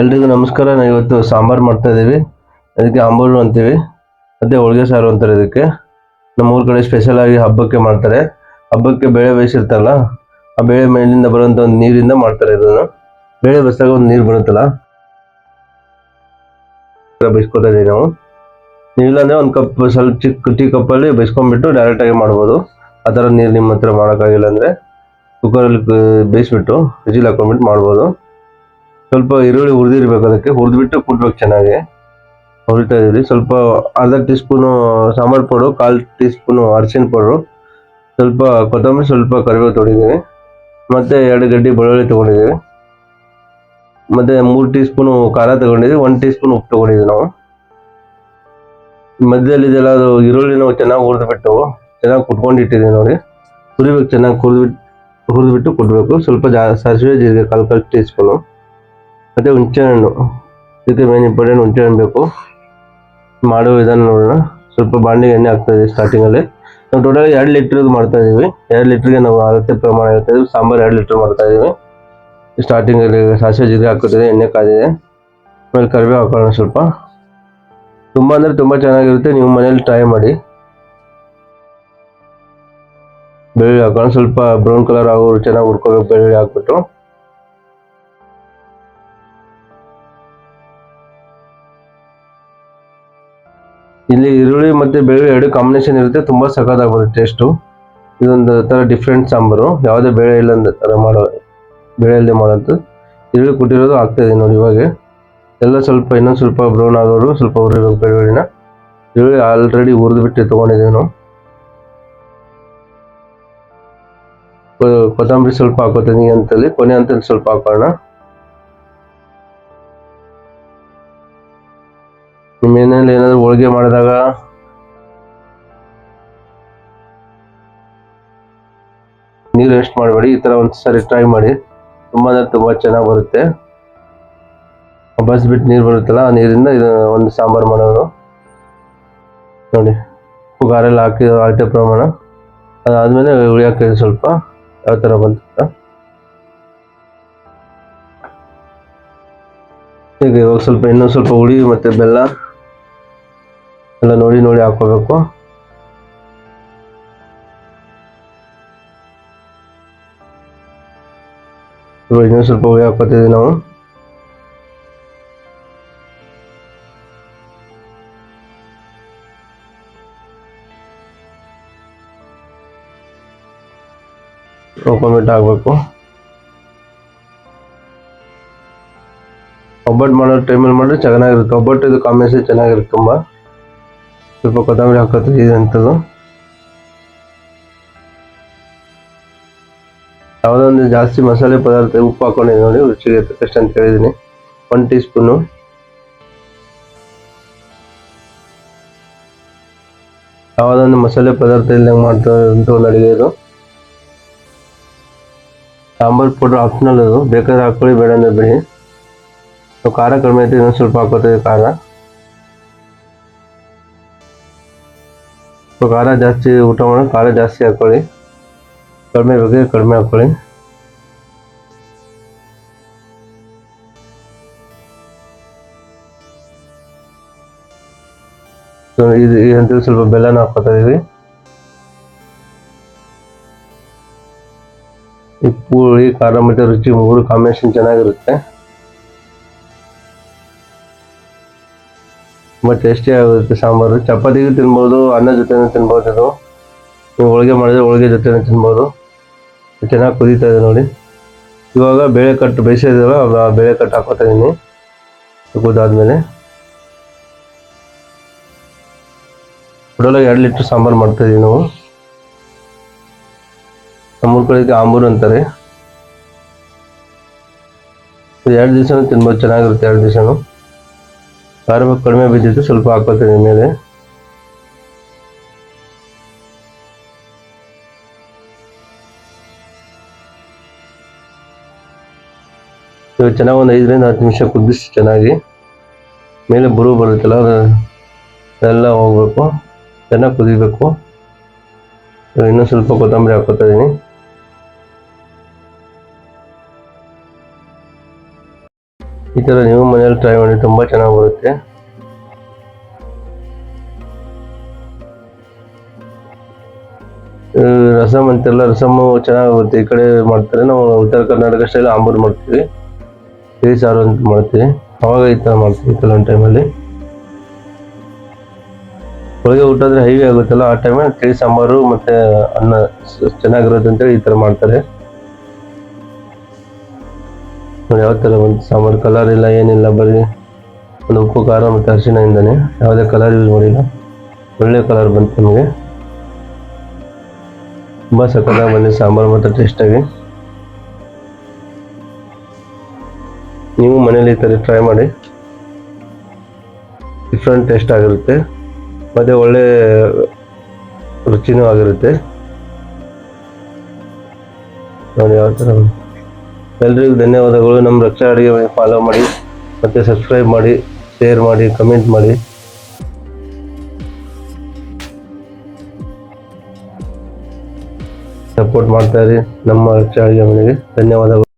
ಎಲ್ರಿಗೂ ನಮಸ್ಕಾರ. ನಾವು ಇವತ್ತು ಸಾಂಬಾರು ಮಾಡ್ತಾ ಇದ್ದೀವಿ ಅದಕ್ಕೆ ಆಂಬೂರು ಅಂತೀವಿ. ಮತ್ತೆ ಹೋಳಿಗೆ ಸಾರು ಅಂತಾರೆ ಇದಕ್ಕೆ. ನಮ್ಮ ಊರ ಕಡೆ ಸ್ಪೆಷಲ್ ಆಗಿ ಹಬ್ಬಕ್ಕೆ ಮಾಡ್ತಾರೆ. ಹಬ್ಬಕ್ಕೆ ಬೇಳೆ ಬೇಯಿಸಿರ್ತಲ್ಲ ಆ ಬೇಳೆ ಮೇಲಿಂದ ಬರುವಂತ ಒಂದು ನೀರಿಂದ ಮಾಡ್ತಾರೆ ಇದನ್ನು. ಬೇಳೆ ಬಸ್ದಾಗ ಒಂದು ನೀರು ಬರುತ್ತಲ್ಲ ಬೇಯಿಸ್ಕೊತಾ ಇದೀವಿ ನಾವು. ನೀರಿಲ್ಲಂದ್ರೆ ಒಂದು ಕಪ್ ಸ್ವಲ್ಪ ಚಿಕ್ಕ ಟೀ ಕಪ್ಪಲ್ಲಿ ಬೇಯಿಸ್ಕೊಂಡ್ಬಿಟ್ಟು ಡೈರೆಕ್ಟ್ ಆಗಿ ಮಾಡ್ಬೋದು. ಆ ಥರ ನೀರು ನಿಮ್ಮ ಹತ್ರ ಮಾಡೋಕ್ಕಾಗಿಲ್ಲ ಅಂದರೆ ಕುಕ್ಕರಲ್ಲಿ ಬೇಯಿಸ್ಬಿಟ್ಟು ವಿಜಿಲ್ ಹಾಕೊಂಡ್ಬಿಟ್ಟು ಮಾಡ್ಬೋದು. ಸ್ವಲ್ಪ ಈರುಳ್ಳಿ ಹುರಿದಿರ್ಬೇಕು ಅದಕ್ಕೆ. ಹುರಿದ್ಬಿಟ್ಟು ಕುಟ್ಬೇಕು ಚೆನ್ನಾಗಿ. ಹುರಿತಾ ಇದ್ದೀವಿ ಸ್ವಲ್ಪ ಅರ್ಧ ಟೀ ಸ್ಪೂನು ಸಾಂಬಾರು ಪೌಡು ಕಾಲು ಟೀ ಸ್ಪೂನು ಅರಿಶಿನ ಪೌಡ್ರು, ಸ್ವಲ್ಪ ಕೊತ್ತಂಬರಿ ಸ್ವಲ್ಪ ಕರಿಬೇವು ತೊಗೊಂಡಿದ್ದೀವಿ ಮತ್ತು ಎರಡು ಗಡ್ಡೆ ಬೆಳ್ಳುಳ್ಳಿ ತೊಗೊಂಡಿದ್ದೀವಿ. ಮತ್ತು ಮೂರು ಟೀ ಸ್ಪೂನು ಖಾರ ತೊಗೊಂಡಿದ್ದೀವಿ. ಒಂದು ಟೀ ಸ್ಪೂನ್ ಉಪ್ಪು ತೊಗೊಂಡಿದ್ದೀವಿ ನಾವು. ಮಧ್ಯದಲ್ಲಿ ಇದೆಲ್ಲ ಅದು ಈರುಳ್ಳಿ ನಾವು ಚೆನ್ನಾಗಿ ಹುರಿದ್ಬಿಟ್ಟು, ಚೆನ್ನಾಗಿ ಕುಟ್ಕೊಂಡಿಟ್ಟಿದ್ದೀವಿ ನೋಡಿ. ಹುರಿಬೇಕು, ಚೆನ್ನಾಗಿ ಹುರಿದ್ಬಿಟ್ಟು ಹುರಿದ್ಬಿಟ್ಟು ಕುಟ್ಬೇಕು. ಸ್ವಲ್ಪ ಜಾ ಸಾಸಿವೆ, ಜೀರಿಗೆ, ಕಾಲು ಕಾಲು ಟೀ ಸ್ಪೂನು ಮತ್ತೆ ಹುಣಸೆಹಣ್ಣು ಇದಕ್ಕೆ ಮೇನ್ ಇಂಪಾರ್ಟೆಂಟ್ ಹುಣಸೆಹಣ್ಣು ಬೇಕು. ಮಾಡೋ ವಿಧಾನ ನೋಡೋಣ. ಸ್ವಲ್ಪ ಬಾಂಡಿಗೆ ಎಣ್ಣೆ ಹಾಕ್ತಾ ಇದೀವಿ ಸ್ಟಾರ್ಟಿಂಗಲ್ಲಿ ನಾವು ಟೋಟಲ್ ಎರಡು ಲೀಟ್ರದ್ದು ಮಾಡ್ತಾ ಇದೀವಿ ಎರಡು ಲೀಟ್ರಿಗೆ ನಾವು ಅಳತೆ ಪ್ರಮಾಣ ಹೇಳ್ತಾ ಇದ್ದೀವಿ ಸಾಂಬಾರು ಎರಡು ಲೀಟ್ರ್ ಮಾಡ್ತಾ ಇದೀವಿ ಸ್ಟಾರ್ಟಿಂಗಲ್ಲಿ ಸಾಸಿವೆ ಜೀರಿಗೆ ಹಾಕೋತಿದೆ ಎಣ್ಣೆ ಕಾದಿದೆ. ಆಮೇಲೆ ಕರಿಬೇವು ಹಾಕೋಣ ಸ್ವಲ್ಪ. ತುಂಬ ಅಂದರೆ ತುಂಬ ಚೆನ್ನಾಗಿರುತ್ತೆ. ನೀವು ಮನೇಲಿ ಟ್ರೈ ಮಾಡಿ. ಬೆಳ್ಳುಳ್ಳಿ ಹಾಕೋಣ ಸ್ವಲ್ಪ ಬ್ರೌನ್ ಕಲರ್ ಆಗೋ ಚೆನ್ನಾಗಿ ಹುರ್ಕೋಬೇಕು, ಬೆಳ್ಳುಳ್ಳಿ ಹಾಕ್ಬಿಟ್ಟು. ಇಲ್ಲಿ ಈರುಳ್ಳಿ ಮತ್ತು ಬೆಳ್ಳುಳ್ಳಿ ಎರಡು ಕಾಂಬಿನೇಷನ್ ಇರುತ್ತೆ. ತುಂಬ ಸಖತ್ತಾಗಿ ಬರುತ್ತೆ ಟೇಸ್ಟು ಇದೊಂದು ಥರ ಡಿಫ್ರೆಂಟ್ ಸಾಂಬಾರು. ಯಾವುದೇ ಬೇಳೆ ಇಲ್ಲ ಥರ ಮಾಡೋ, ಬೇಳೆ ಇಲ್ಲದೆ ಮಾಡೋದು. ಈರುಳ್ಳಿ ಕೊಟ್ಟಿರೋದು ಆಗ್ತಾ ಇದೆ ನೋಡಿ ಇವಾಗ. ಎಲ್ಲ ಸ್ವಲ್ಪ ಇನ್ನೊಂದು ಸ್ವಲ್ಪ ಬ್ರೌನ್ ಆಗೋರು, ಸ್ವಲ್ಪ ಹುರಿಬೇಕು ಬೆಳ್ಳುಳ್ಳಿನ. ಈರುಳ್ಳಿ ಆಲ್ರೆಡಿ ಹುರಿದ್ಬಿಟ್ಟು ತೊಗೊಂಡಿದ್ದೀವಿ ನಾವು ಕೊತ್ತಂಬರಿ ಸ್ವಲ್ಪ ಹಾಕೋತೀನಿ ಅಂತಲ್ಲಿ ಕೊನೆ ಅಂತ ಸ್ವಲ್ಪ ಹಾಕೋಣ. ನಿಮ್ಮ ಏನಾದರೂ ಹೋಳಿಗೆ ಮಾಡಿದಾಗ? ನೀರು ವೇಸ್ಟ್ ಮಾಡಬೇಡಿ, ಈ ಥರ ಒಂದು ಸರಿ ಟ್ರೈ ಮಾಡಿ. ತುಂಬ ಅಂದರೆ ತುಂಬ ಚೆನ್ನಾಗಿ ಬರುತ್ತೆ. ಬಸ್ಬಿಟ್ಟು ನೀರು ಬರುತ್ತಲ್ಲ, ಆ ನೀರಿಂದ ಇದು ಒಂದು ಸಾಂಬಾರು ಮಾಡೋದು ನೋಡಿ ಎಲ್ಲ ಹಾಕಿ ಅಳತೆ ಪ್ರಮಾಣ. ಅದಾದಮೇಲೆ ಹುಳಿ ಹಾಕಿದ್ರೆ ಸ್ವಲ್ಪ ಯಾವ ಥರ ಬಂತು ಈಗ ಇವಾಗ ಸ್ವಲ್ಪ, ಇನ್ನೊಂದು ಸ್ವಲ್ಪ ಹುಳಿ ಮತ್ತು ಬೆಲ್ಲ. ಎಲ್ಲ ನೋಡಿ ನೋಡಿ ಹಾಕೋಬೇಕು ಇನ್ನೂ ಸ್ವಲ್ಪ ಹುಳಿ ಹಾಕೋತಿದ್ವಿ ನಾವು. ಹಾಕೊಂಡ್ಬಿಟ್ಟು ಆಗಬೇಕು ಒಬ್ಬಟ್ಟು ಮಾಡೋ ಟೈಮಲ್ಲಿ ಮಾಡಿದ್ರೆ ಚೆನ್ನಾಗಿರುತ್ತೆ. ಒಬ್ಬಟ್ಟು ಇದು ಕಾಂಬಿನೇಷನ್ ಚೆನ್ನಾಗಿರುತ್ತೆ ತುಂಬ. ಸ್ವಲ್ಪ ಕೊತ್ತಂಬರಿ ಹಾಕೋತೀವಿ ಅಂಥದ್ದು ಯಾವುದೊಂದು ಜಾಸ್ತಿ ಮಸಾಲೆ ಪದಾರ್ಥ ಉಪ್ಪು ಹಾಕೊಂಡಿದ್ದೀನಿ ನೋಡಿ, ರುಚಿಗೆ ತಕ್ಕಷ್ಟು ಅಂತ ಹೇಳಿದ್ದೀನಿ. ಒನ್ ಟೀ ಸ್ಪೂನು ಯಾವುದೊಂದು ಮಸಾಲೆ ಪದಾರ್ಥ ಇಲ್ಲ ಮಾಡ್ತಾರೆ ಅಂತ ಒಂದು ಅಡುಗೆ ಇದು. ಸಾಂಬಾರು ಪೌಡ್ರ್ ಆಪ್ಷನಲ್ ಅದು. ಬೇಕಾದ್ರೆ ಹಾಕೊಳ್ಳಿ, ಬೇಡ ಅಂದ್ರೆ ಬಿಡಿ. ಖಾರ ಕಡಿಮೆ ಐತೆ ಇನ್ನೊಂದು ಸ್ವಲ್ಪ ಹಾಕೋತೀವಿ ಖಾರ. ಸ್ವಲ್ಪ ಖಾರ ಜಾಸ್ತಿ ಊಟ ಮಾಡೋ ಖಾರ ಜಾಸ್ತಿ ಹಾಕ್ಕೊಳ್ಳಿ ಕಡಿಮೆ ಬೇಕಾದ್ರೆ ಕಡಿಮೆ ಹಾಕ್ಕೊಳ್ಳಿ ಸೊ, ಇದು ಈ ಸ್ವಲ್ಪ ಬೆಲ್ಲನ ಹಾಕೋತಾ ಇದೀವಿ. ಈ ಪುಳಿ ಖಾರ ಮತ್ತು ರುಚಿ ಮೂರು ಕಾಂಬಿನೇಷನ್ ಚೆನ್ನಾಗಿರುತ್ತೆ. ತುಂಬ ಟೇಸ್ಟಿ ಆಗುತ್ತೆ ಸಾಂಬಾರು. ಚಪಾತಿಗೂ ತಿನ್ಬೋದು, ಅನ್ನ ಜೊತೆನೂ ತಿನ್ಬೋದು ಅದು. ನೀವು ಹೋಳಿಗೆ ಮಾಡಿದ್ರೆ ಹೋಳಿಗೆ ಜೊತೆನೂ ತಿನ್ಬೋದು. ಚೆನ್ನಾಗಿ ಕುದೀತಾ ಇದೆ ನೋಡಿ. ಇವಾಗ ಬೇಳೆ ಕಟ್ಟು ಬೇಯಿಸಿದಲ್ಲ ಆ ಬೇಳೆ ಕಟ್ ಹಾಕೋತಾ ಇದ್ದೀನಿ ಕುದಾದ್ಮೇಲೆ. ಟೋಟಲಾಗಿ ಎರಡು ಲೀಟ್ರ್ ಸಾಂಬಾರು ಮಾಡ್ತಾಯಿದ್ದೀವಿ ನಾವು. ನಮ್ಮೂರು ಕಡೆಗೆ ಆಂಬೂರು ಅಂತಾರೆ. ಎರಡು ದಿವಸನೂ ತಿನ್ಬೋದು, ಚೆನ್ನಾಗಿರುತ್ತೆ ಎರಡು ದಿವಸನೂ. ಖಾರ ಕಡಿಮೆ ಬಿದ್ದಿತ್ತು ಸ್ವಲ್ಪ ಹಾಕೋತೀನಿ ಮೇಲೆ. ಇವಾಗ ಚೆನ್ನಾಗಿ ಒಂದು ಐದರಿಂದ ಹತ್ತು ನಿಮಿಷ ಕುದಿಸಿ ಚೆನ್ನಾಗಿ ಮೇಲೆ ಬರು ಬರುತ್ತಲ್ಲ ಎಲ್ಲ ಹೋಗ್ಬೇಕು, ಚೆನ್ನಾಗಿ ಕುದಿಬೇಕು. ಇನ್ನೂ ಸ್ವಲ್ಪ ಕೊತ್ತಂಬರಿ ಹಾಕೋತಾ ಇದೀನಿ. ಈ ಥರ ನೀವು ಮನೇಲಿ ಟ್ರೈ ಮಾಡಿ ತುಂಬ ಚೆನ್ನಾಗಿ ಬರುತ್ತೆ. ರಸಮ್ ಅಂತೆಲ್ಲ ರಸಮ್ಮು ಚೆನ್ನಾಗುತ್ತೆ ಈ ಕಡೆ ಮಾಡ್ತಾರೆ. ನಾವು ಉತ್ತರ ಕರ್ನಾಟಕ ಸ್ಟೈಲ್ ಆಂಬೂರು ಮಾಡ್ತೀವಿ. ತಿಳಿ ಸಾರು ಅಂತ ಮಾಡ್ತೀವಿ. ಅವಾಗ ಈ ಥರ ಮಾಡ್ತೀವಿ ಕೆಲವೊಂದು ಟೈಮಲ್ಲಿ ಹೋಳಿಗೆ ಊಟ ಆದರೆ ಹೈವೇ ಆಗುತ್ತಲ್ಲ ಆ ಟೈಮಲ್ಲಿ ತಿಳಿ ಸಾಂಬಾರು ಮತ್ತು ಅನ್ನ ಚೆನ್ನಾಗಿರುತ್ತೆ ಅಂತೇಳಿ ಈ ಥರ ಮಾಡ್ತಾರೆ. ನೋಡಿ ಯಾವ ಥರ ಒಂದು ಸಾಂಬಾರು ಕಲರ್ ಇಲ್ಲ, ಏನಿಲ್ಲ, ಬರೀ ಒಂದು ಉಪ್ಪು, ಖಾರ ಮತ್ತು ಅರಿಶಿಣದಿಂದನೇ ಯಾವುದೇ ಕಲರ್ ಯೂಸ್ ಮಾಡಿಲ್ಲ ಒಳ್ಳೆ ಕಲರ್ ಬಂತು ನಮಗೆ. ತುಂಬ ಸಕ್ಕತ್ತಾಗಿ ಬಂದಿದೆ, ಸಾಂಬಾರು ಮತ್ತು ಟೇಸ್ಟಾಗಿ ನೀವು ಮನೇಲಿ ಈ ಥರ ಟ್ರೈ ಮಾಡಿ. ಡಿಫ್ರೆಂಟ್ ಟೇಸ್ಟ್ ಆಗಿರುತ್ತೆ. ಮತ್ತು ಒಳ್ಳೆ ರುಚಿನೂ ಆಗಿರುತ್ತೆ. ನೋಡಿ ಯಾವ ಥರ ಎಲ್ರಿಗೂ ಧನ್ಯವಾದಗಳು. ನಮ್ಮ ರಕ್ಷಾ ಅಡುಗೆ ಫಾಲೋ ಮಾಡಿ, ಮತ್ತು ಸಬ್ಸ್ಕ್ರೈಬ್ ಮಾಡಿ ಶೇರ್ ಮಾಡಿ ಕಮೆಂಟ್ ಮಾಡಿ. ಸಪೋರ್ಟ್ ಮಾಡ್ತಾ ಇರಿ ನಮ್ಮ ರಕ್ಷಾ ಅಡುಗೆ ಮನೆಗೆ. ಧನ್ಯವಾದಗಳು.